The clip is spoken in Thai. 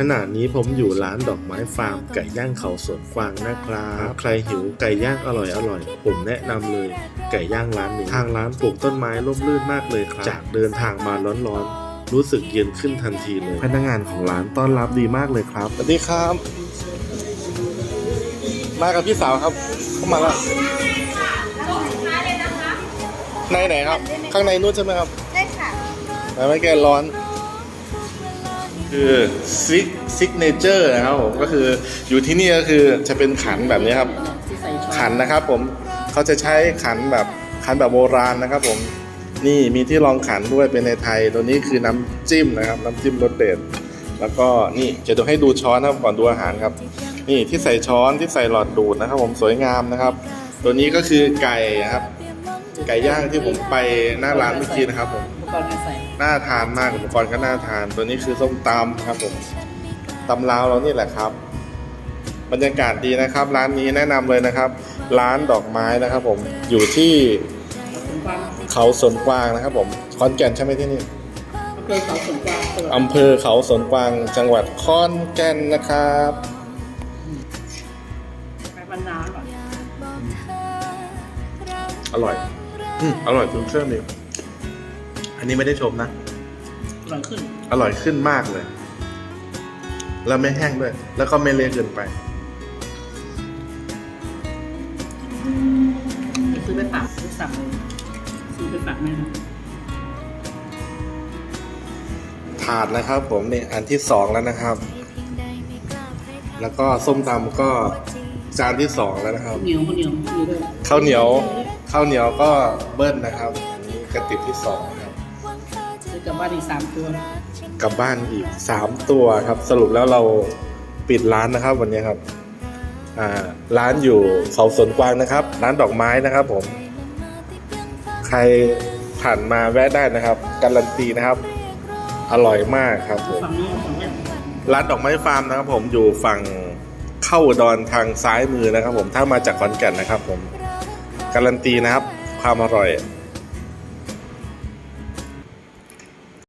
ขณะนี้ผมอยู่ร้านดอกไม้ฟาร์มไก่ย่างเขาสวนกวางนะครับ ใครหิวไก่ย่างอร่อยอร่อยๆผมแนะนำเลย ไก่ย่างร้านนี้ทางร้านปลูกต้นไม้ร่มรื่นมากเลยครับ จากเดินทางมาร้อนๆ รู้สึกเย็นขึ้นทันทีเลย พนักงานของร้านต้อนรับดีมากเลยครับสวัสดีครับ มากับพี่สาวครับ เข้ามาแล้วในไหนครับ ข้างในนู้นใช่ไหมครับได้ค่ะไม่แกร้อน คือซิกซิกเนเจอร์นะครับผมก็คืออยู่ที่นี่ก็คือจะเป็นขันแบบนี้ครับ ที่ใส่ช้อนขันนะครับผมเขาจะใช้ขันแบบขันแบบโบราณนะครับผมนี่มีที่รองขันด้วยเป็นในไทย ตัวนี้คือน้ำจิ้มนะครับ น้ำจิ้มรสเด็ดแล้วก็นี่จะดูให้ดูช้อนนะครับก่อนดูอาหารครับ นี่ที่ใส่ช้อนที่ใส่หลอดดูดนะครับ ผมสวยงามนะครับ ตัวนี้ก็คือไก่นะครับ ไก่ย่างที่ผมไปหน้าร้านเมื่อกี้นะครับผมอุปกรณ์การใส่น่าทานมากอุปกรณ์ก็น่าทาน ตัวนี้คือส้มตำครับผมตำลาวเรานี่แหละครับ บรรยากาศดีนะครับ ร้านนี้แนะนำเลยนะครับ ร้านดอกไม้นะครับ ผมอยู่ที่ถึงความเขาสวนกวางนะครับ ผมขอนแก่นใช่ไหมที่นี่อำเภอเขาสวนกวางจังหวัดอำเภอเขาสวนกวางจังหวัดขอนแก่นนะครับไปบรรณาก่อนอร่อย อืมอร่อยถึงเครื่องนี้อันนี้ไม่ได้ชมนะ หลังขึ้น อร่อยขึ้นมากเลย แล้วไม่แห้งด้วย แล้วก็ไม่เละเกินไปไปซื้อไปฝากซื้อสั่งเลยซื้อไปฝากแม่นะถาดนะครับ ผมนี่อันที่สองแล้วนะครับ แล้วก็ส้มตำก็จานที่สองแล้วนะครับ เหนียวข้าวเหนียวมีด้วย ข้าวเหนียว ข้าวเหนียวก็เบิ้ลนะครับ อันนี้กระติบที่สองครับ ซื้อกลับบ้านอีกสามตัวกลับบ้านอีกสามตัวครับ สรุปแล้วเราปิดร้านนะครับ วันนี้ครับอ่าร้านอยู่เขาสวนกวางนะครับ ร้านดอกไม้นะครับผม ใครผ่านมาแวะได้นะครับ การันตีนะครับ อร่อยมากครับผม ฝั่งนี้ฝั่งนี้ร้านดอกไม้ฟาร์มนะครับผมอยู่ฝั่งเข้าอุดอนทางซ้ายมือนะครับผมถ้ามาจากขอนแก่นนะครับผม การันตีนะครับ ความอร่อย